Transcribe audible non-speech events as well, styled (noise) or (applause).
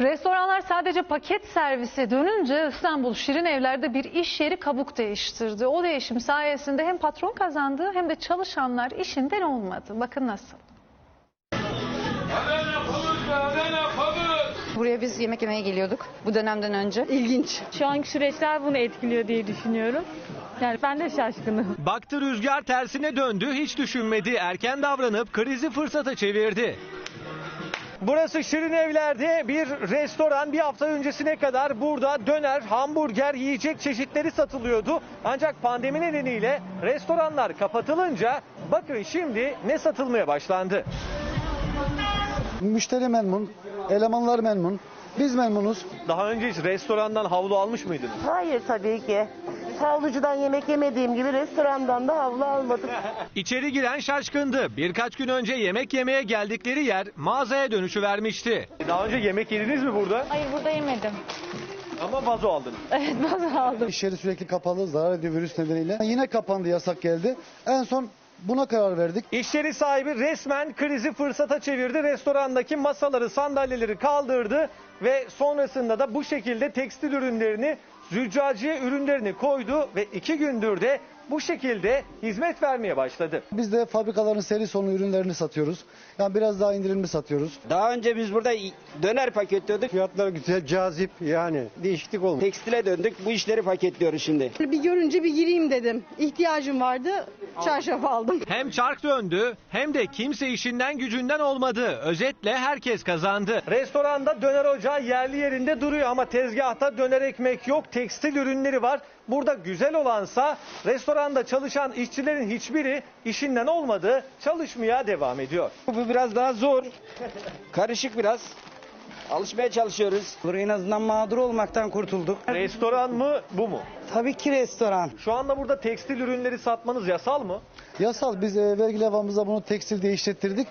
Restoranlar sadece paket servise dönünce İstanbul Şirin Evler'de bir iş yeri kabuk değiştirdi. O değişim sayesinde hem patron kazandı hem de çalışanlar işinden olmadı. Bakın nasıl. Buraya biz yemek yemeye geliyorduk bu dönemden önce. İlginç. Şu anki süreçler bunu etkiliyor diye düşünüyorum. Yani ben de şaşkınım. Baktı rüzgar tersine döndü, hiç düşünmedi. Erken davranıp krizi fırsata çevirdi. Burası Şirin Evler'de bir restoran. Bir hafta öncesine kadar burada döner, hamburger, yiyecek çeşitleri satılıyordu. Ancak pandemi nedeniyle restoranlar kapatılınca bakın şimdi ne satılmaya başlandı. Müşteri memnun, elemanlar memnun, biz memnunuz. Daha önce hiç restorandan havlu almış mıydınız? Hayır tabii ki. Havlucudan yemek yemediğim gibi restorandan da havlu almadım. (laughs) İçeri giren şaşkındı. Birkaç gün önce yemek yemeye geldikleri yer mağazaya dönüşü vermişti. Daha önce yemek yediniz mi burada? Hayır burada yemedim. Ama vazo aldınız. (laughs) Evet bazı aldım. İş yeri sürekli kapalı, zarar ediyor virüs nedeniyle. Yine kapandı, yasak geldi. En son buna karar verdik. İş yeri sahibi resmen krizi fırsata çevirdi. Restorandaki masaları, sandalyeleri kaldırdı ve sonrasında da bu şekilde tekstil ürünlerini, züccaciye ürünlerini koydu ve iki gündür de bu şekilde hizmet vermeye başladı. Biz de fabrikaların seri sonu ürünlerini satıyoruz. Yani biraz daha indirimli satıyoruz. Daha önce biz burada döner paketliyorduk. Fiyatlar güzel, cazip yani değişiklik olmuş. Tekstile döndük. Bu işleri paketliyoruz şimdi. Bir görünce bir gireyim dedim. İhtiyacım vardı. Çarşaf aldım. Hem çark döndü hem de kimse işinden gücünden olmadı. Özetle herkes kazandı. Restoranda döner ocağı yerli yerinde duruyor ama tezgahta döner ekmek yok. Tekstil ürünleri var. Burada güzel olansa restoranda çalışan işçilerin hiçbiri işinden olmadı. Çalışmaya devam ediyor. Bu biraz daha zor. Karışık biraz. Alışmaya çalışıyoruz. En azından mağdur olmaktan kurtulduk. Restoran mı bu mu? Tabii ki restoran. Şu anda burada tekstil ürünleri satmanız yasal mı? Yasal, biz e, vergi levhamızda bunu tekstil diye işlettirdik.